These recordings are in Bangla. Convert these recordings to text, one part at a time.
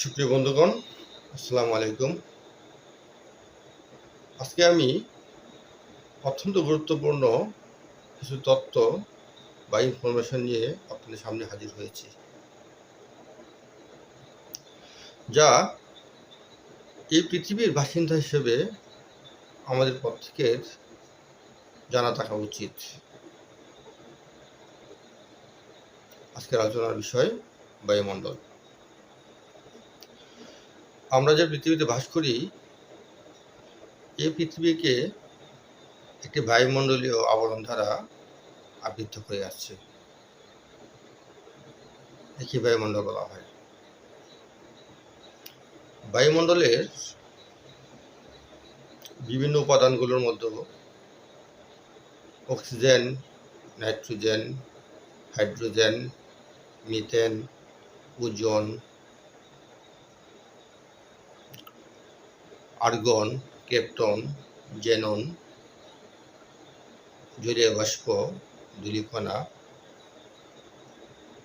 সুপ্রিয় বন্ধুগণ, আসসালামু আলাইকুম। আজকে আমি অত্যন্ত গুরুত্বপূর্ণ কিছু তথ্য বা ইনফরমেশন নিয়ে আপনাদের সামনে হাজির হয়েছি, যা এই পৃথিবীর বাসিন্দা হিসেবে আমাদের প্রত্যেকের জানা থাকা উচিত। আজকের আলোচনার বিষয় বায়ুমণ্ডল। আমরা যে পৃথিবীতে বাস করি, এই পৃথিবীকে একটি বায়ুমণ্ডলীয় আবরণ দ্বারা আবৃত হয়ে আসছে। একই বায়ুমণ্ডল বলা হয়। বায়ুমণ্ডলের বিভিন্ন উপাদানগুলোর মধ্যে oxygen, nitrogen, hydrogen, methane, ozone argon krypton xenon জলীয় বাষ্প ধূলিকণা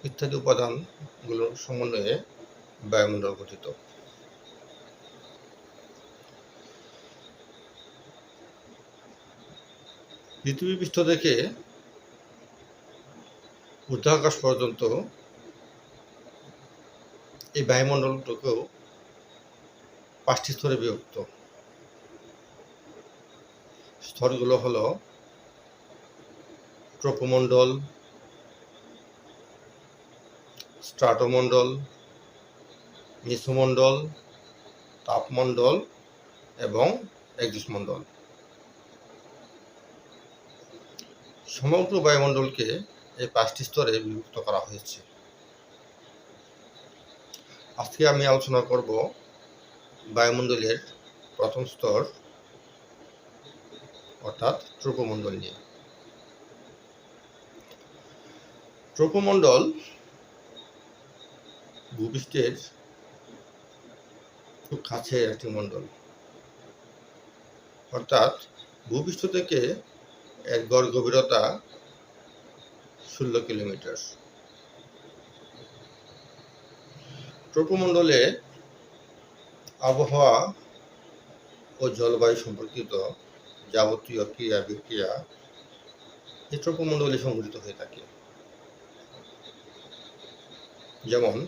ইত্যাদি উপাদানগুলোর সমন্বয়ে বায়ুমণ্ডল গঠিত। পৃথিবী পৃষ্ঠ থেকে ঊর্ধ্বাকাশ পর্যন্ত এই বায়ুমণ্ডলটুকেও পাঁচটি স্তরে বিভক্ত। স্তরগুলো হলো ট্রোপোমণ্ডল, স্ট্রাটোমণ্ডল, মিসোমণ্ডল, তাপমণ্ডল এবং একজিসমণ্ডল। সমগ্র বায়ুমণ্ডলকে এই পাঁচটি স্তরে বিভক্ত করা হয়েছে। আজকে আমি আলোচনা করব বায়ুমণ্ডলের প্রথম স্তর, অর্থাৎ ট্রোপোমণ্ডল নিয়ে। ট্রোপোমণ্ডল ভূপৃষ্ঠের খুব কাছে একটি মণ্ডল। অর্থাৎ ভূপৃষ্ঠ থেকে এর গড় গভীরতা ষোলো কিলোমিটার। ট্রোপোমণ্ডলে আবহাওয়া ও জলবায়ু সম্পর্কিত যাবতীয় ক্রিয়া বিক্রিয়া এই সংঘটিত হয়ে থাকে। যেমন,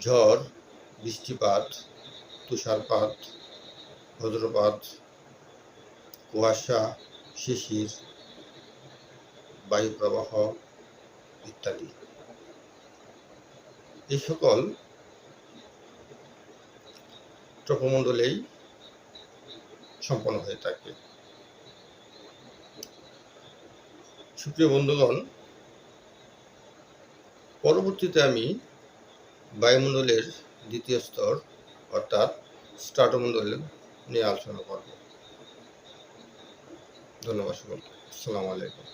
ঝড়, বৃষ্টিপাত, তুষারপাত বজ্রপাত কুয়াশা, শিশির বায়ু প্রবাহ ইত্যাদি। এই সকল ট্রপমণ্ডলেই সম্পন্ন হয়ে থাকে। সুপ্রিয় বন্ধুগণ, পরবর্তীতে আমি বায়ুমণ্ডলের দ্বিতীয় স্তর, অর্থাৎ স্ট্রাটোমণ্ডল নিয়ে আলোচনা করব। ধন্যবাদ সকলকে। আসসালামু আলাইকুম।